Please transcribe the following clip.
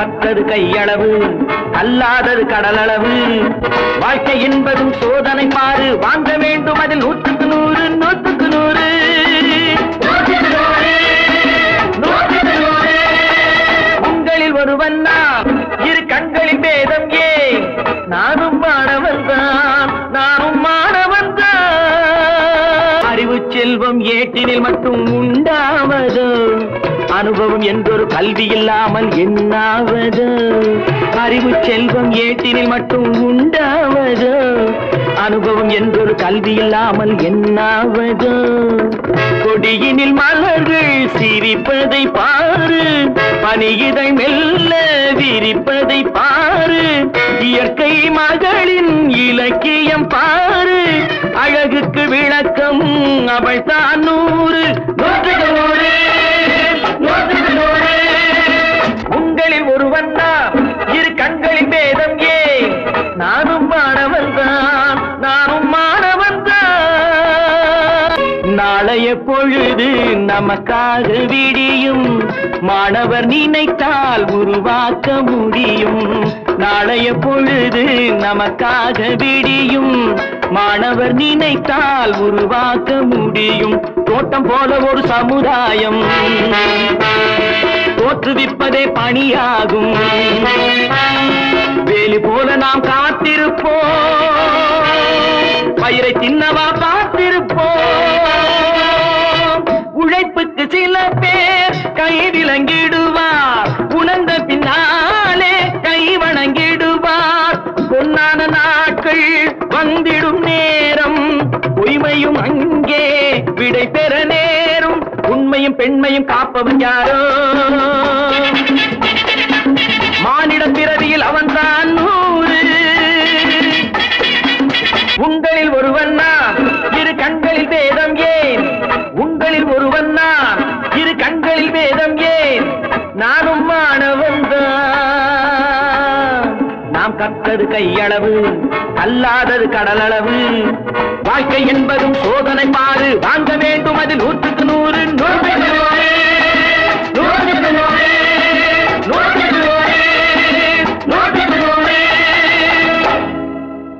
கத்தது கையளவு அல்லாதது கடலளவு. வாழ்க்கை என்பதும் சோதனை பாரு வாங்க வேண்டும் அதில் நூற்றுக்கு நூறு நூற்றுக்கு நூறு. உங்களில் ஒருவன் தான் இரு கண்களில் பேதம் ஏன்? நானும் மாணவன் தான் நானும் மாணவன் தான். அறிவு செல்வம் ஏட்டினில் மட்டும் உண்டாவது? அனுபவம் என்றொரு கல்வி இல்லாமல் என்னாவது? அறிவு செல்வம் ஏட்டினில் மட்டும் உண்டாவது? அனுபவம் என்றொரு கல்வி இல்லாமல் என்னாவது? கொடியினில் மலர்கள் சிரிப்பதை பாரு. பனியிதை மெல்ல விரிப்பதை பாரு. இயற்கை மகளின் இலக்கியம் பாரு. அழகுக்கு விளக்கம் அவள் தான் நூறு. நாளைய பொழுது நமக்காக விடியும். மாணவர் நினைத்தால் உருவாக்க முடியும். நாளைய பொழுது நமக்காக விடியும். மாணவர் நினைத்தால் உருவாக்க முடியும். தோட்டம் போல ஒரு சமுதாயம். தோற்றுவிப்பதே பணியாகும். வேலி போல நாம் காத்திருப்போம். பயிரை தின்னவா பார்த்து கை விலங்கிடுவார் உணர்ந்த பின்னாலே கை வணங்கிடுவார். பொன்னான நாட்கள் வந்திடும் நேரம். பொய்மையும் அங்கே விடை பெற நேரும். உண்மையும் பெண்மையும் காப்பவன் யாரோ? எல்லாம் கத்தது கையளவு அல்லாதது கடலளவு. வாழ்க்கை என்பதும் சோதனை பாரு வாங்க வேண்டும் அதில் நூற்றுக்கு நூறு. நூறு